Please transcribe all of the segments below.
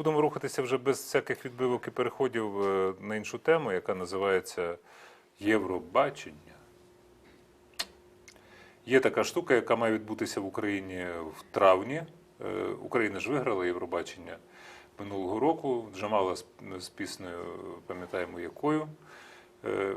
Будемо рухатися вже без всяких відбивок і переходів е, на іншу тему, яка називається Євробачення. Є така штука, яка має відбутися в Україні в травні. Е, Україна ж виграла Євробачення минулого року. Джамала з, піснею, пам'ятаємо якою. Е,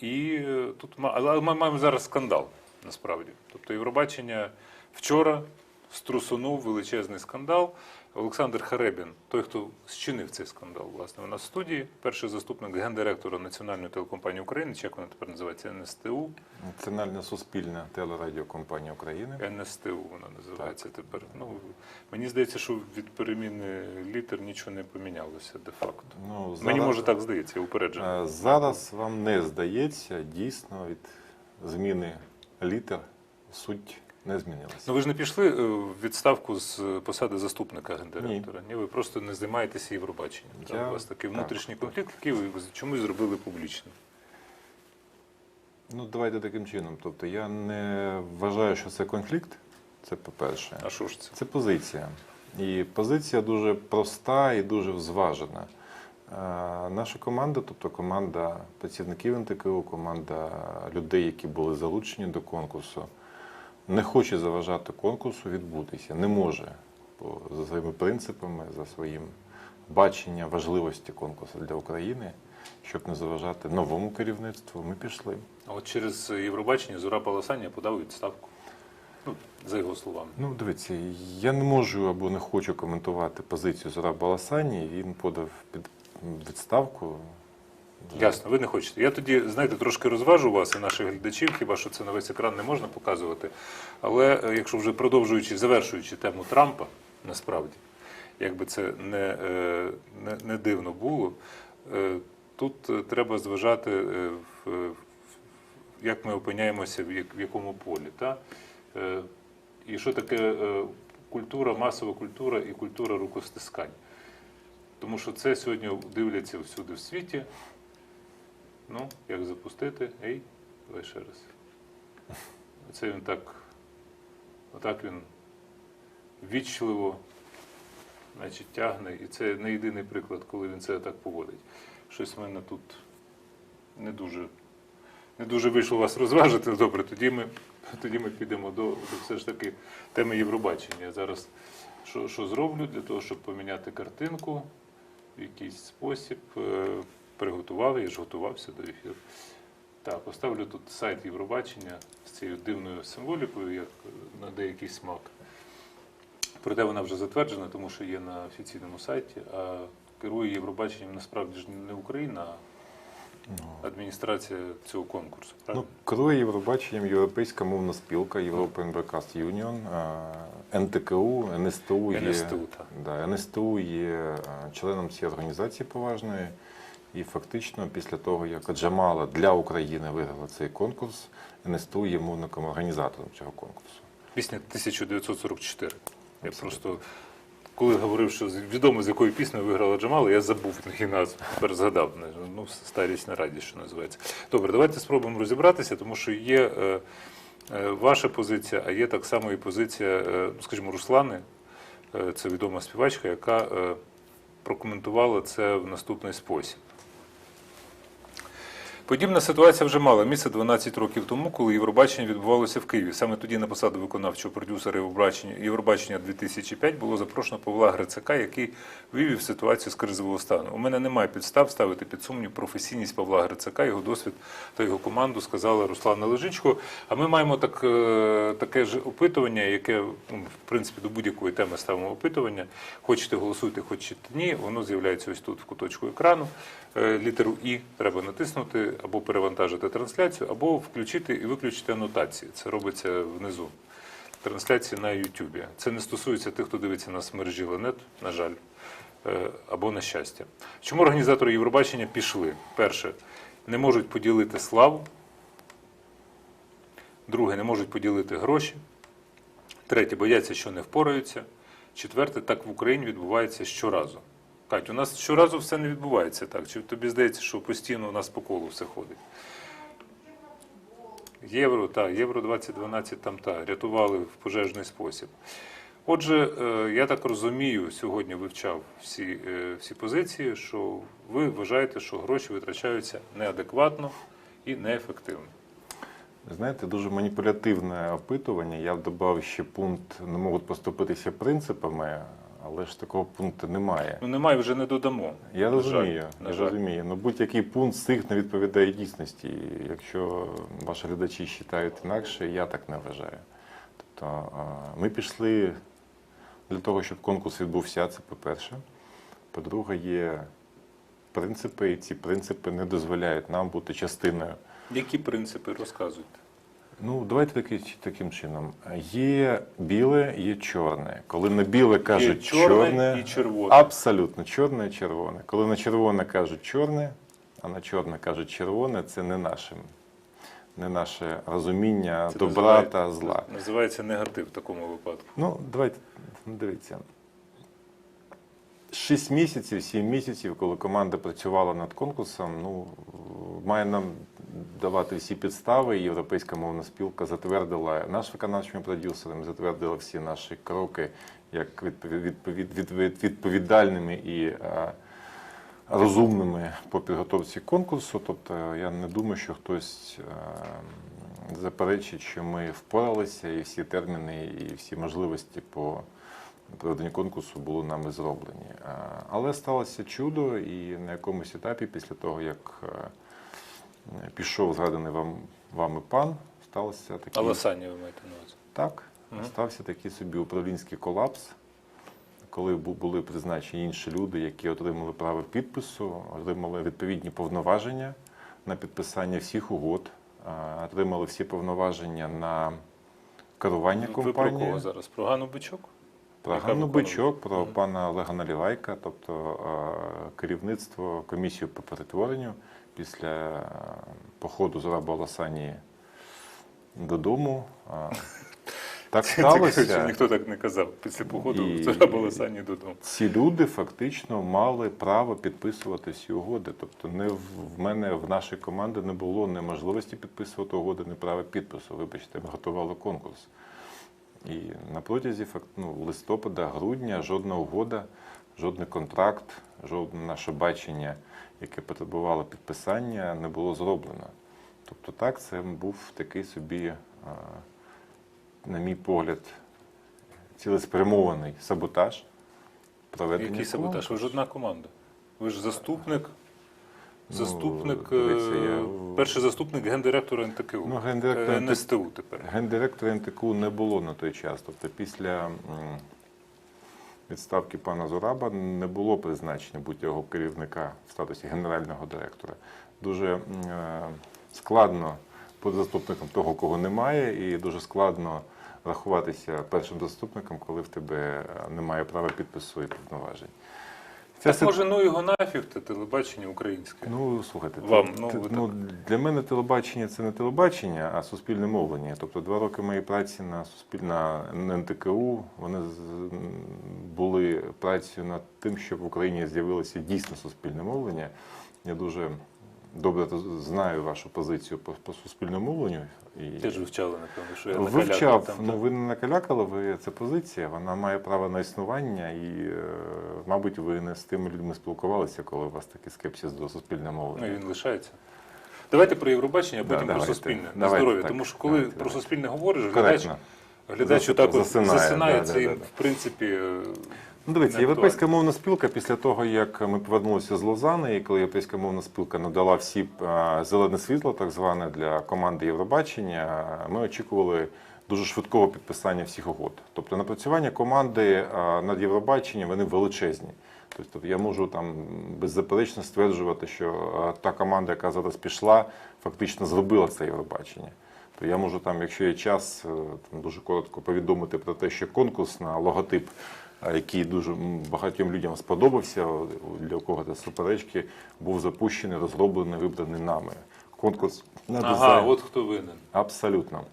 І тут але ми маємо зараз скандал насправді. Тобто Євробачення вчора струсунув величезний скандал. Олександр Харебін, той, хто зчинив цей скандал, власне, у нас в студії, перший заступник гендиректора Національної телекомпанії України, чи як вона тепер називається НСТУ. Національна суспільна телерадіокомпанія України. НСТУ вона називається тепер. Ну мені здається, що від переміни літер нічого не помінялося де-факто. Ну, зараз, Мені може так здається, я упереджений. Е, Зараз вам не здається, дійсно від зміни літер суть не змінилася. Ну ви ж не пішли е, в відставку з посади заступника гендиректора. Ні, ви просто не займаєтеся Євробаченням. Я- Так, У вас такий так. внутрішній конфлікт, який ви чомусь зробили публічно. Ну, давайте таким чином. Тобто я не вважаю, що це конфлікт. Це по-перше. А що ж це? Це позиція. І позиція дуже проста і дуже зважена. Е, Наша команда, тобто команда працівників НТКУ, команда людей, які були залучені до конкурсу, не хоче заважати конкурсу відбутися. Не може по, за своїми принципами, за своїм баченням важливості конкурсу для України, щоб не заважати новому керівництву. Ми пішли. А от через Євробачення Зура Паласання подав відставку. Ну, за його словами. Ну, дивіться, я не можу або не хочу коментувати позицію Зора Баласані. Він подав під відставку. Ясно, ви не хочете. Я тоді, знаєте, трошки розважу вас і наших глядачів, хіба що це на весь екран не можна показувати. Але е, якщо вже продовжуючи, завершуючи тему Трампа, насправді, як би це не, е, не, не дивно було, е, тут треба зважати, як ми опиняємося в якому полі. Та? І що таке культура, масова культура і культура рукостискань. Тому що це сьогодні дивляться всюди в світі. Ну, як запустити? Ей, давай ще раз. Оце він так, отак він вічливо значить, тягне. І це не єдиний приклад, коли він це так поводить. Щось в мене тут не дуже, не дуже вийшло вас розважити. Добре, тоді ми, тоді ми підемо до, до все ж таки теми Євробачення. Зараз що, що зроблю для того, щоб поміняти картинку в якийсь спосіб. Е, Приготував, я ж готувався до ефіру. Так, поставлю тут сайт Євробачення з цією дивною символікою, як на деякий смак. Проте вона вже затверджена, тому що є на офіційному сайті. А керує Євробаченням насправді ж не Україна, а адміністрація цього конкурсу. Ну, керує Євробаченням Європейська мовна спілка, European Broadcast Union, е, НТКУ, НСТУ є, НСТУ, так. да, НСТУ є е, членом цієї організації поважної. І фактично, після того, як Джамала для України виграла цей конкурс, НСТУ є мовником організатором цього конкурсу. Пісня 1944. Я просто, коли говорив, що відомо з якою піснею виграла Джамала, я забув її назву. Тепер згадав. Ну, старість на радість, що називається. Добре, давайте спробуємо розібратися, тому що є е, е, ваша позиція, а є так само і позиція, е, скажімо, Руслани. Е, це відома співачка, яка е, прокоментувала це в наступний спосіб. Подібна ситуація вже мала місце 12 років тому, коли Євробачення відбувалося в Києві. Саме тоді на посаду виконавчого продюсера Євробачення, Євробачення 2005 було запрошено Павла Грицака, який вивів ситуацію з кризового стану. У мене немає підстав ставити під сумнів професійність Павла Грицака, його досвід та його команду, сказала Руслана Лежичко. А ми маємо так, е, таке ж опитування, яке ну, в принципі до будь-якої теми ставимо опитування. Хочете голосуйте, хочете ні. Воно з'являється ось тут в куточку екрану. Е, Літеру І треба натиснути або перевантажити трансляцію, або включити і виключити анотації. Це робиться внизу. Трансляції на YouTube. Це не стосується тих, хто дивиться нас в Ленет, на жаль, е, або на щастя. Чому організатори Євробачення пішли? Перше, не можуть поділити славу. Друге, не можуть поділити гроші. Третє, бояться, що не впораються. Четверте, так в Україні відбувається щоразу. Кать, у нас щоразу все не відбувається так. Чи тобі здається, що постійно у нас по колу все ходить? Євро, так, Євро 2012 там та, рятували в пожежний спосіб. Отже, е, я так розумію, сьогодні вивчав всі, е, всі позиції, що ви вважаєте, що гроші витрачаються неадекватно і неефективно. Знаєте, дуже маніпулятивне опитування. Я б додав ще пункт не можуть поступитися принципами, але ж такого пункту немає. Ну немає, вже не додамо. Я На розумію, жаль, я жаль. розумію. Ну будь-який пункт з цих не відповідає дійсності. І Якщо ваші глядачі вважають інакше, я так не вважаю. Тобто ми пішли для того, щоб конкурс відбувся, це по-перше. По-друге, є принципи, і ці принципи не дозволяють нам бути частиною. Які принципи розказуйте? Ну, давайте таки- таким чином. Є біле, є чорне. Коли на біле кажуть чорне чорне, і червоне. абсолютно чорне і червоне. Коли на червоне кажуть чорне, а на чорне кажуть червоне, це не нашим, не наше розуміння Це добра називає- та зла. Називається негатив в такому випадку. Ну, давайте ну, дивіться. Шість місяців, сім місяців, коли команда працювала над конкурсом, ну має нам давати всі підстави. Європейська мовна спілка затвердила наш виконавчим продюсером, затвердила всі наші кроки як відповід, відповід, відповід- відповідальними і е, розумними по підготовці конкурсу. Тобто я не думаю, що хтось е, заперечить, що ми впоралися, і всі терміни, і всі можливості по проведенню конкурсу були нами зроблені. Е, Але сталося чудо, і на якомусь етапі, після того, як е, пішов згаданий вам, вами пан, сталося таке. Але Саня ви маєте на увазі. Так, Мгм. стався такий собі управлінський колапс, коли були призначені інші люди, які отримали право підпису, отримали відповідні повноваження на підписання всіх угод, отримали всі повноваження на керування Ви про компанією. кого зараз? Про Гану Бичок? Про Ганну? Бичок, про Мгм. пана Олега Налівайка, тобто керівництво комісії по перетворенню після е, походу з Ласані додому. Так сталося. ніхто так не казав. Після походу І- треба було Сані додому. Ці люди фактично мали право підписувати всі угоди. Тобто, не в в мене в нашій команді не було ні можливості підписувати угоди, ні права підпису. Вибачте, ми готували конкурс. І на протязі ну, листопада, грудня жодна угода, жодний контракт, жодне наше бачення, яке потребувало підписання, не було зроблено. Тобто, так, це був такий собі, на мій погляд, цілеспрямований саботаж. проведення Який саботаж? Ви ж одна команда. Ви ж заступник. Ну, Заступник, дивіться, е, я- перший заступник гендиректора НТКУ. Ну, гендиректор Е, НТКУ. НСТУ тепер. Гендиректора НТКУ не було на той час. Тобто після відставки пана Зураба не було призначення будь-якого керівника в статусі генерального директора. Дуже е, складно бути заступником того, кого немає, і дуже складно рахуватися першим заступником, коли в тебе немає права підпису і повноважень. Ця Так може, ну його нафіг, те телебачення українське. Ну, слухайте, Вам, ну, ви ну, для мене телебачення це не телебачення, а суспільне мовлення. Тобто два роки моєї праці на суспільна НТКУ вони з- були працею над тим, щоб в Україні з'явилося дійсно суспільне мовлення. Я дуже добре знаю вашу позицію по, по суспільному мовленню. І Теж вивчали, напевно, що я накалякав Вивчав, там. ну ви не накалякали, ви це позиція, вона має право на існування, і, е, мабуть, ви не з тими людьми спілкувалися, коли у вас такий скепсис до суспільного Ну, мовлення. і він лишається. Давайте про Євробачення, а Да, потім про давайте. суспільне. Давайте здоров'я. так. Тому що коли Давайте, про суспільне говориш, глядач, глядач отак засинає, засинає, да, це да, їм, да, да. в принципі, е, Ну, дивіться, європейська мовна спілка після того, як ми повернулися з Лозани, і коли європейська мовна спілка надала всі зелене світло, так зване для команди Євробачення, ми очікували дуже швидкого підписання всіх угод. Тобто напрацювання команди над Євробаченням вони величезні. Тобто я можу там беззаперечно стверджувати, що та команда, яка зараз пішла, фактично зробила це Євробачення. То я можу там, якщо є час, е, там дуже коротко повідомити про те, що конкурс на логотип, який дуже багатьом людям сподобався, для кого це суперечки, був запущений, розроблений, вибраний нами. Конкурс на ага, дизайн. от хто винен. Абсолютно.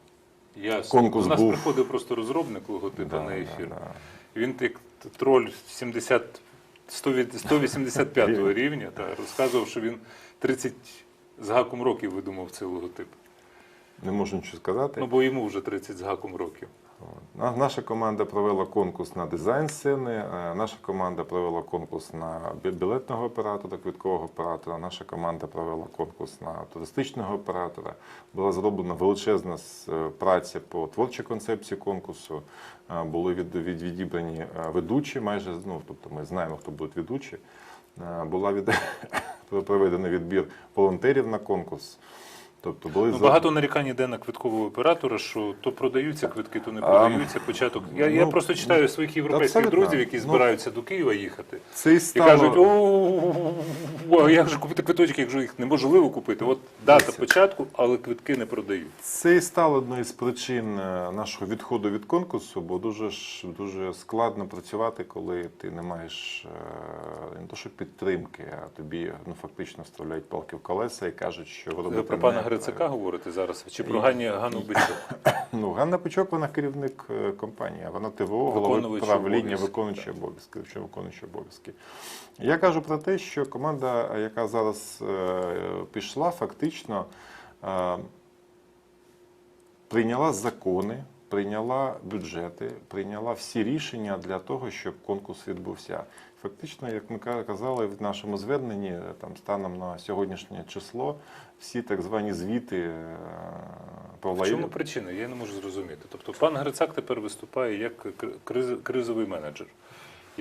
Ясно. Конкурс У нас був. приходив просто розробник логотипу Да, на ефір. да, да. Він як троль 70, 100 від- 185 рівня та, розказував, що він 30 з гаком років видумав цей логотип. Не можу нічого сказати. Ну, бо йому вже 30 з гаком років. Наша команда провела конкурс на дизайн сцени, е, наша команда провела конкурс на білетного оператора, квіткового оператора, наша команда провела конкурс на туристичного оператора. Була зроблена величезна е, праця по творчій концепції конкурсу. Е, Були від, від, відібрані ведучі, майже ну, тобто ми знаємо, хто будуть ведучі. Була від, проведений відбір волонтерів на конкурс. Тобто були Ну, багато нарікань йде на квиткового оператора, що то продаються квитки, то не А, продаються. Початок. Я, я ну, просто читаю своїх європейських абсолютно. друзів, які Ну, збираються до Києва їхати. це і І кажуть, о, як же купити квиточки, якщо їх неможливо купити. От дата початку, але квитки не продають. Це і стало одною з причин е, нашого відходу від конкурсу, бо дуже ж дуже складно працювати, коли ти не маєш е, не то, що підтримки, а тобі ну фактично вставляють палки в колеса і кажуть, що ви робите Грицака говорите зараз, чи про Гані Ганну Бичок? Ну, Ганна Бичок, вона керівник е, компанії, вона ТВО, голова Виконуючий правління, обов'язки, обов'язки, що виконуючи обов'язки. Я кажу про те, що команда, яка зараз е, пішла, фактично е, прийняла закони, прийняла бюджети, прийняла всі рішення для того, щоб конкурс відбувся. Фактично, як ми ка- казали в нашому зверненні, е, там станом на сьогоднішнє число, всі так звані звіти е, Павла В чому причина? Я не можу зрозуміти. Тобто пан Грицак тепер виступає як кри- кризовий менеджер,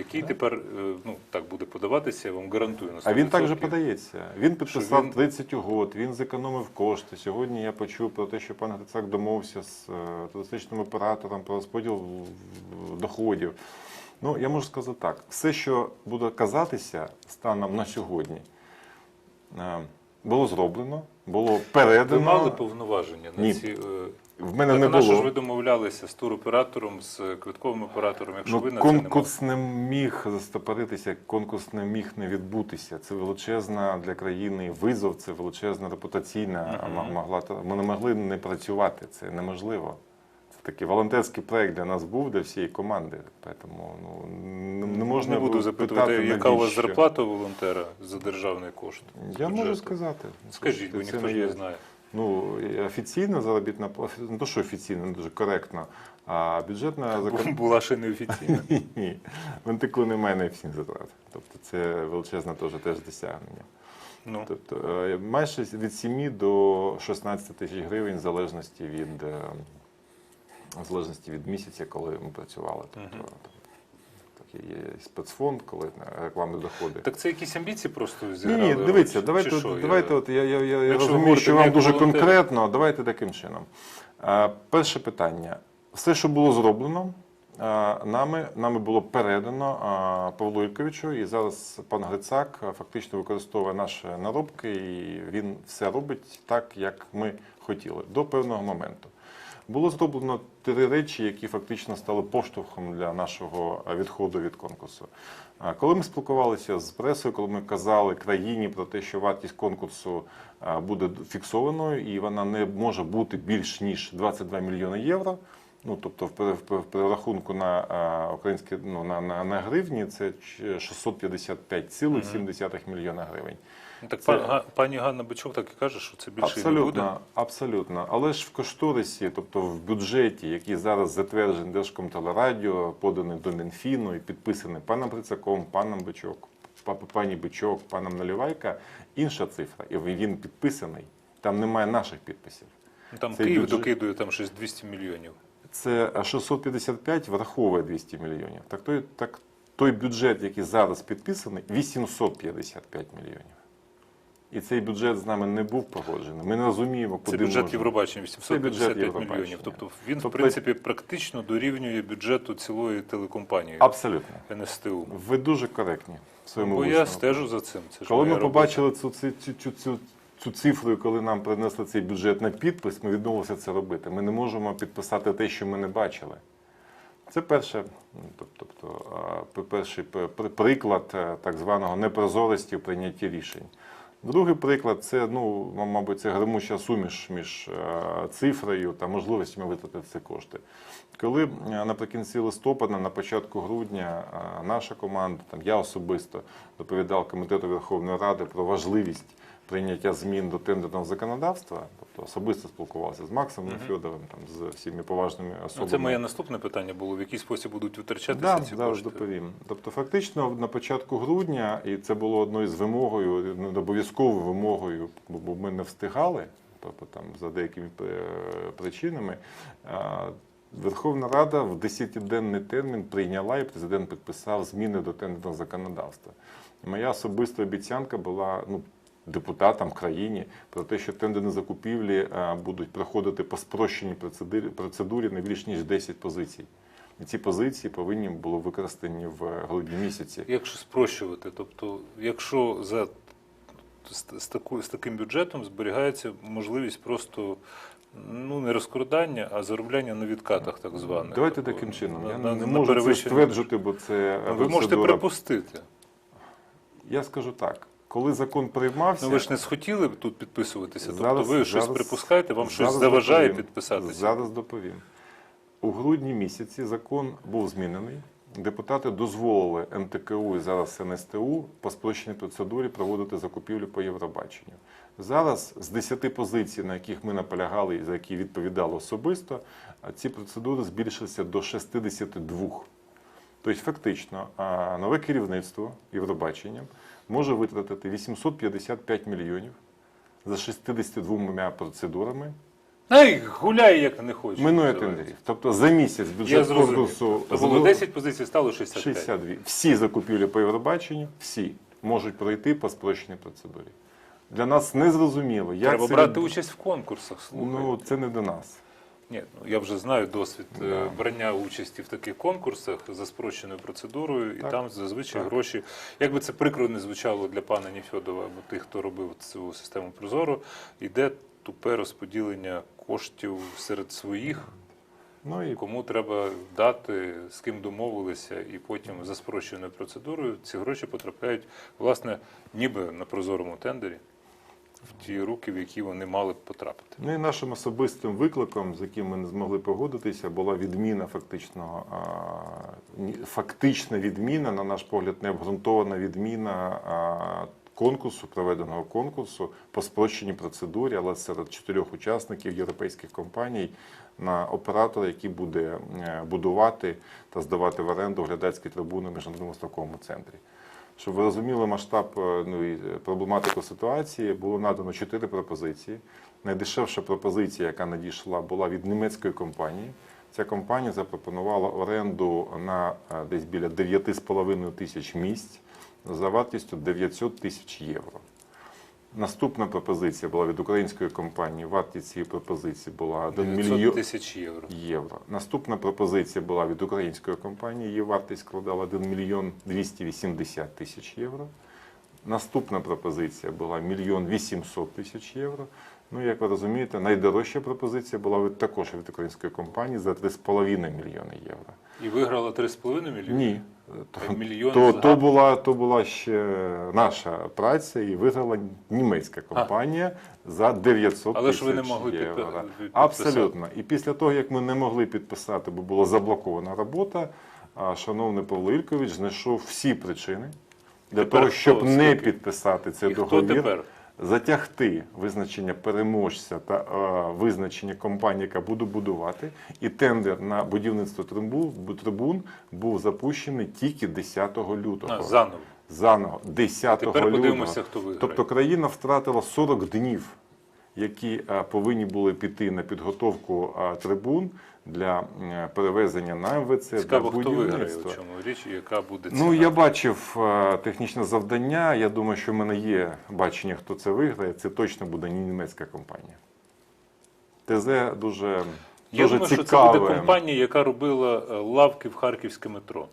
який тепер е, ну, так буде подаватися, я вам гарантую на 100%. А він також подається. Він підписав він- 30 угод, він зекономив кошти. Сьогодні я почув про те, що пан Грицак домовився з е, туристичним оператором про розподіл доходів. Ну, я можу сказати так: все, що буде казатися станом на сьогодні, е, було зроблено, було Ви передано. мали повноваження на Ні. ці. В мене не на що ж ви домовлялися з туроператором, з квитковим оператором, якщо Ну, ви на це не конкурс не міг застопоритися, конкурс не міг не відбутися. Це величезна для країни визов, це величезна репутаційна Мгм. м- могла. Ми не могли не працювати. Це неможливо. Це такий волонтерський проект для нас був, для всієї команди. Тому ну не, можна не буду було запитувати, яка у вас зарплата волонтера за державний кошт. Я можу сказати. Скажіть, бо ніхто ж не знає. Ну, офіційна заробітна плата, не то, що офіційна, не дуже коректно, а бюджетна закон... Була ще неофіційна. Ні, ні. В антику немає неофіційних затрат. Тобто це величезне теж, теж досягнення. Ну, Тобто е, майже від 7 до 16 тисяч гривень в залежності від, е, в залежності від місяця, коли ми працювали. Тобто. Такий є спецфонд, коли на рекламні доходи. так це якісь амбіції просто зіграли? ні, дивіться, давайте, що? Я- давайте от я, я, я, я розумію, що вам дуже волонтер. конкретно, давайте таким чином. Е, перше питання. Все, що було зроблено, е, нами, нами було передано е, Павлу Ільковичу, і зараз пан Грицак фактично використовує наші наробки, і він все робить так, як ми хотіли, до певного моменту. Було зроблено три речі, які фактично стали поштовхом для нашого е, відходу від конкурсу. Коли ми спілкувалися з пресою, коли ми казали країні про те, що вартість конкурсу е, буде фіксованою і вона не може бути більш ніж 22 мільйони євро. Ну тобто, в пере- в пере- в перерахунку на е, українські ну на, на, на гривні це ч- 655,7 мільйона гривень. Ну, Так Це- пан- пані Ганна Бичок так і каже, що це більше і не буде. Абсолютно, абсолютно. Але ж в кошторисі, тобто в бюджеті, який зараз затверджений Держкомтелерадіо, поданий до Мінфіну і підписаний паном Прицаком, паном Бичок, пані Бичок, паном Наливайка, інша цифра. І він підписаний. Там немає наших підписів. Ну, Там Цей Київ бюджет- докидує там щось 200 мільйонів. Це 655 враховує 200 мільйонів. Так той, так той бюджет, який зараз підписаний, 855 мільйонів. І цей бюджет з нами не був погоджений. Ми не розуміємо, куди Це бюджет можна. Євробачення 855 мільйонів. Тобто він, в Тобто- принципі, практично дорівнює бюджету цілої телекомпанії Абсолютно. НСТУ. Ви дуже коректні в своєму Бо я стежу за цим. Це Коли ми побачили цю, цю, цю, цю, цю, цифру, коли нам принесли цей бюджет на підпис, ми відмовилися це робити. Ми не можемо підписати те, що ми не бачили. Це перше, ну, тобто, перший приклад е, так званого непрозорості в прийнятті рішень. Другий приклад це, ну, мабуть, це гримуча суміш між е, цифрою та можливостями витратити ці кошти. Коли е, наприкінці листопада, на початку грудня, е, наша команда, там я особисто доповідав комітету Верховної Ради про важливість прийняття змін до тендерного законодавства, тобто особисто спілкувався з Максом Мгм. Федоровим, там з всіми поважними Ну, особами. це моє наступне питання було. В який спосіб будуть витрачатися Да, ці зараз кошти? доповім. Тобто, фактично, на початку грудня, і це було одною з вимогою, ну, обов'язковою вимогою, бо- ми не встигали, тобто там за деякими е, причинами. Верховна Рада в 10-денний термін прийняла і президент підписав зміни до тендерного законодавства. Моя особиста обіцянка була ну, депутатам країні про те, що тендерні закупівлі будуть проходити по спрощеній процедурі, не більш ніж 10 позицій. І ці позиції повинні були використані в грудні місяці. Якщо спрощувати, тобто, якщо за з, таку, з таким бюджетом зберігається можливість просто ну не розкрадання, а заробляння на відкатах, так званих. Давайте Тобто, таким чином. на- Я на- не на можу це стверджувати, бо це Ну, Ви можете процедура. припустити. Я скажу так. Коли закон приймався, Ну ви ж не схотіли б тут підписуватися. Тобто Зараз- ви щось зараз- припускаєте, вам щось заважає доповім. підписатися. Зараз доповім. У грудні місяці закон був змінений. Депутати дозволили МТКУ і зараз НСТУ по спрощеній процедурі проводити закупівлю по Євробаченню. Зараз з 10 позицій, на яких ми наполягали і за які відповідали особисто, ці процедури збільшилися до 62. Тобто, фактично, нове керівництво Євробаченням може витратити 855 мільйонів за 62 процедурами Ай, гуляй, як не хочеш. Минує тендерів. Тобто за місяць бюджет конкурсу То було 10 позицій, стало 65. 62. Всі закупівлі по Євробаченню, всі можуть пройти по спрощеній процедурі. Для нас не зрозуміло, як Треба це брати від- участь в конкурсах. Слухайте. Ну, це не до нас. Ні, ну я вже знаю досвід е, Да. брання участі в таких конкурсах за спрощеною процедурою, і Так. там зазвичай Так. гроші. Як би це прикро не звучало для пана Ніфьодова або тих, хто робив цю систему Прозоро, йде тупе розподілення коштів серед своїх, Ну і кому треба дати, з ким домовилися, і потім за спрощеною процедурою ці гроші потрапляють, власне, ніби на прозорому тендері в ті руки, в які вони мали б потрапити. Ну і нашим особистим викликом, з яким ми не змогли погодитися, була відміна фактично, а, фактична відміна, на наш погляд, необґрунтована відміна конкурсу, проведеного конкурсу по спрощеній процедурі, але серед чотирьох учасників європейських компаній на оператора, який буде е, будувати та здавати в оренду глядацькі трибуни в міжнародному виставковому центрі. Щоб ви розуміли масштаб е, ну, і проблематику ситуації, було надано чотири пропозиції. Найдешевша пропозиція, яка надійшла, була від німецької компанії. Ця компанія запропонувала оренду на е, десь біля 9,5 тисяч місць за вартістю 900 тисяч євро. Наступна пропозиція була від української компанії. Вартість цієї пропозиції була 1 мільйон тисяч євро. євро. Наступна пропозиція була від української компанії. Її вартість складала 1 мільйон 280 тисяч євро. Наступна пропозиція була 1 мільйон 800 тисяч євро. Ну, як ви розумієте, найдорожча пропозиція була від, також від української компанії за 3,5 мільйони євро. І виграла 3,5 мільйони? Ні. А То, мільйон то, то, була, то була ще наша праця і виграла німецька компанія за 900 Але ж ви не могли євро. підписати. Абсолютно. І після того, як ми не могли підписати, бо була заблокована робота, а, шановний Павло Ількович знайшов всі причини для Тепер того, щоб не підписати цей І хто договір тепер? Затягти визначення переможця та е, визначення компанії, яка буде будувати, і тендер на будівництво трибун, був запущений тільки 10 лютого. А, заново. Заново 10 Тепер лютого. подивимося, хто виграє. Тобто країна втратила 40 днів, які е, повинні були піти на підготовку е, трибун для перевезення на МВЦ Цікаво, для хто виграє, у чому річ, і яка буде ціна. Ну, я бачив е, технічне завдання. Я думаю, що в мене є бачення, хто це виграє. Це точно буде не німецька компанія. ТЗ дуже, Я дуже що це буде компанія, яка робила е, лавки в харківське метро.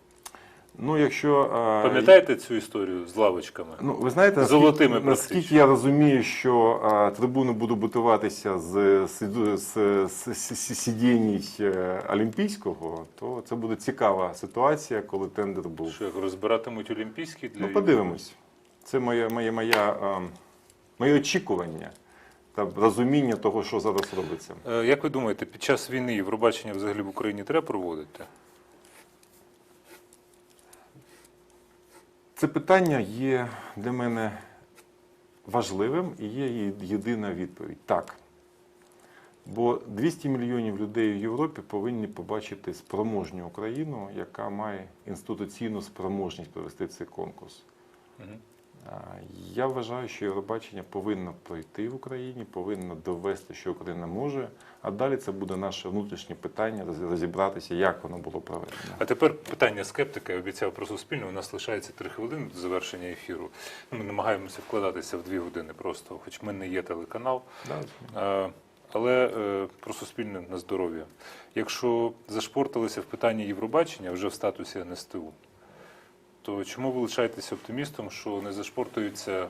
Ну, якщо, е, Пам'ятаєте цю історію з лавочками? Ну, ви знаєте, Золотими наскільки, наскільки я розумію, що а, трибуни будуть будуватися з, з, з, з, з сидінь е, Олімпійського, то це буде цікава ситуація, коли тендер був. Що як розбиратимуть олімпійські для Ну, подивимось. Це моє, моє, моя, моє очікування та розуміння того, що зараз робиться. Е, Як ви думаєте, під час війни Євробачення взагалі в Україні треба проводити? Це питання є для мене важливим і є єдина відповідь так. Бо 200 мільйонів людей в Європі повинні побачити спроможню Україну, яка має інституційну спроможність провести цей конкурс. Я вважаю, що Євробачення повинно пройти в Україні, повинно довести, що Україна може, а далі це буде наше внутрішнє питання розібратися, як воно було проведено. А тепер питання скептика. Я обіцяв про суспільне. У нас лишається три хвилини до завершення ефіру. Ми намагаємося вкладатися в дві години просто, хоч ми не є телеканал. Да, Але е, про суспільне на здоров'я. Якщо зашпорталися в питанні Євробачення вже в статусі НСТУ, то чому ви лишаєтеся оптимістом, що не зашпортуються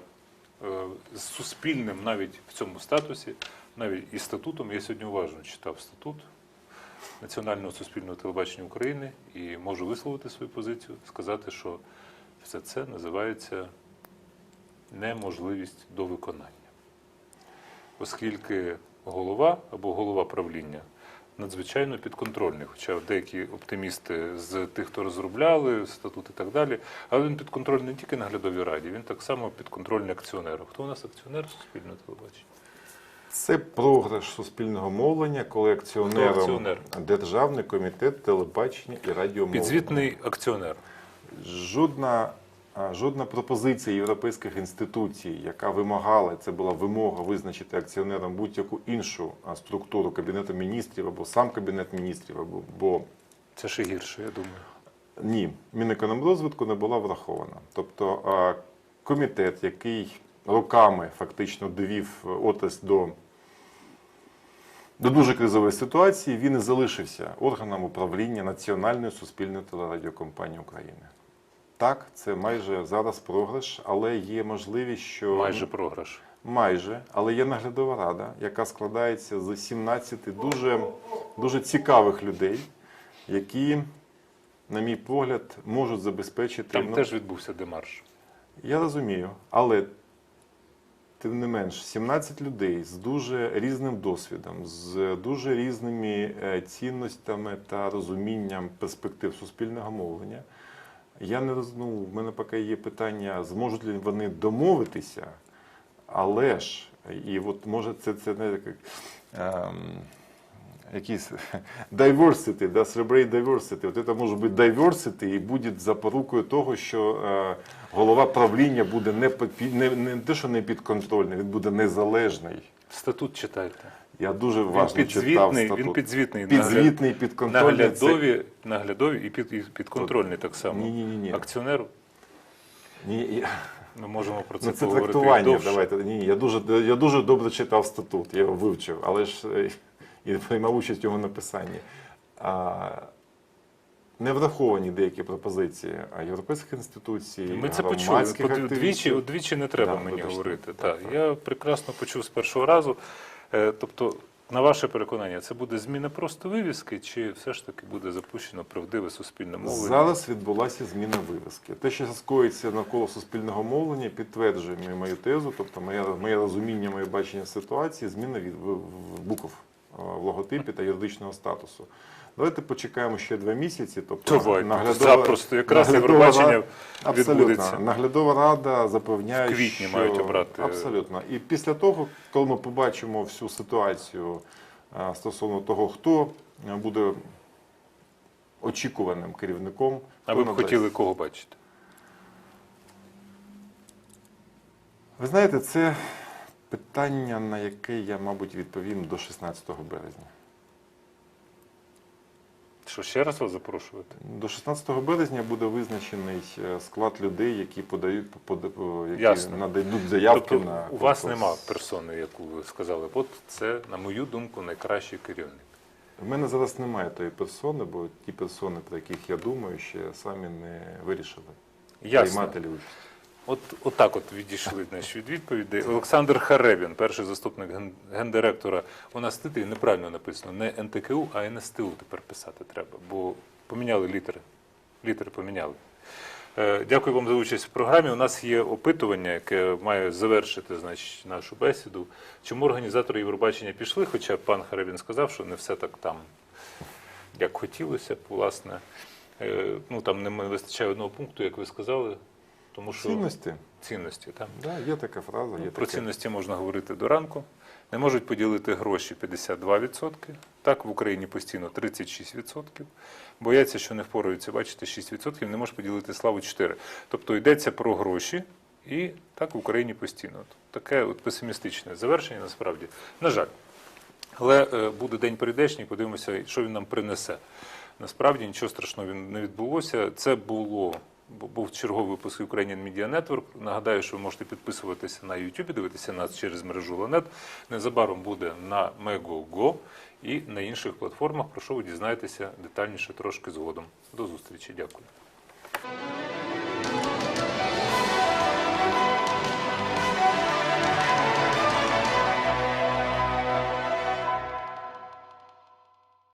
е, з суспільним навіть в цьому статусі, навіть і статутом? Я сьогодні уважно читав статут Національного суспільного телебачення України і можу висловити свою позицію, сказати, що все це називається неможливість до виконання оскільки голова або голова правління надзвичайно підконтрольний. Хоча деякі оптимісти з тих, хто розробляли статут і так далі, але він підконтрольний не тільки наглядовій раді, він так само підконтрольний акціонеру. Хто у нас акціонер суспільного телебачення? Це програш суспільного мовлення, коли акціонером акціонер? Державний комітет телебачення і радіомовлення. Підзвітний акціонер. Жодна, жодна пропозиція європейських інституцій, яка вимагала, це була вимога визначити акціонером будь-яку іншу структуру Кабінету міністрів або сам Кабінет міністрів, або бо Це ще гірше, я думаю. ні, Мінекономрозвитку не була врахована. Тобто комітет, який роками фактично довів е, отрасль до, до дуже кризової ситуації, він і залишився органом управління Національної суспільної телерадіокомпанії України. Так, це майже зараз програш, але є можливість, що Майже програш. Майже, але є наглядова рада, яка складається з 17 дуже, дуже цікавих людей, які, на мій погляд, можуть забезпечити. Там ну, теж відбувся демарш. Я розумію, але тим не менш, 17 людей з дуже різним досвідом, з дуже різними е, цінностями та розумінням перспектив суспільного мовлення. Я не ну, в мене поки є питання, зможуть ли вони домовитися, але ж, і от може це, це не як, ем, якісь diversity, да, celebrate diversity. От це може бути diversity і буде запорукою того, що е, голова правління буде не, під- не, не те, що не підконтрольний, він буде незалежний. Статут читайте. Я дуже уважно читав статут. він підзвітний, підзвітний, підконтрольний. це- наглядові, наглядові і, під, і підконтрольний так само. Ні-ні-ні. Акціонеру. Ні, я- Ми можемо про це Ну, це поговорити трактування. довше. Давайте ні, я дуже я дуже добре читав статут, я його вивчив, але ж е, і приймав участь в його написанні. А, не враховані деякі пропозиції а європейських інституцій, Ми це почули. Двічі, двічі не треба Да, мені говорити. Так, Так, я прекрасно почув з першого разу. Е, Тобто, на ваше переконання, це буде зміна просто вивіски, чи все ж таки буде запущено правдиве суспільне мовлення? Зараз відбулася зміна вивіски. Те, що скоїться навколо суспільного мовлення, підтверджує мою- тезу, тобто моє, моє розуміння, моє бачення ситуації, зміна від в- в- букв е, в логотипі та юридичного статусу. Давайте почекаємо ще два місяці. Тобто Давайте, запросто, якраз Євробачення відбудеться. Наглядова рада запевняє, В квітні що... мають обрати. Абсолютно. І після того, коли ми побачимо всю ситуацію е, стосовно того, хто е, буде очікуваним керівником, А ви б надасть. хотіли кого бачити? Ви знаєте, це питання, на яке я, мабуть, відповім до 16 березня. Що ще раз вас запрошувати? До 16 березня буде визначений е, склад людей, які подають які Ясно. нададуть заявки тобто, на у вас конкурс. нема персони, яку ви сказали. От це, на мою думку, найкращий керівник. В мене зараз немає тої персони, бо ті персони, про яких я думаю, ще самі не вирішили Ясно. приймати участь. От, от так от відійшли значить, від відповідей. Олександр Харебін, перший заступник ген- гендиректора. У нас титрі неправильно написано не НТКУ, а НСТУ тепер писати треба, бо поміняли літери. Літери поміняли. Е, Дякую вам за участь в програмі. У нас є опитування, яке має завершити значить, нашу бесіду. Чому організатори Євробачення пішли? Хоча пан Харебін сказав, що не все так там, як хотілося б, власне. Е, Ну, там не вистачає одного пункту, як ви сказали. Тому що Цінності. цінності так. Да, є така фраза, є Ну, Про таке. цінності можна говорити до ранку. Не можуть поділити гроші 52%. Так в Україні постійно 36%. Бояться, що не впораються, бачите, 6%, не можуть поділити славу 4%. Тобто йдеться про гроші, і так в Україні постійно. Таке от песимістичне завершення насправді. На жаль. Але е, буде день прийдешній, подивимося, що він нам принесе. Насправді нічого страшного не відбулося. Це було бу- був черговий випуск Ukrainian Media Network. Нагадаю, що ви можете підписуватися на YouTube, дивитися нас через мережу Ланет. Незабаром буде на Megogo і на інших платформах. Про що ви дізнаєтеся детальніше трошки згодом. До зустрічі. Дякую.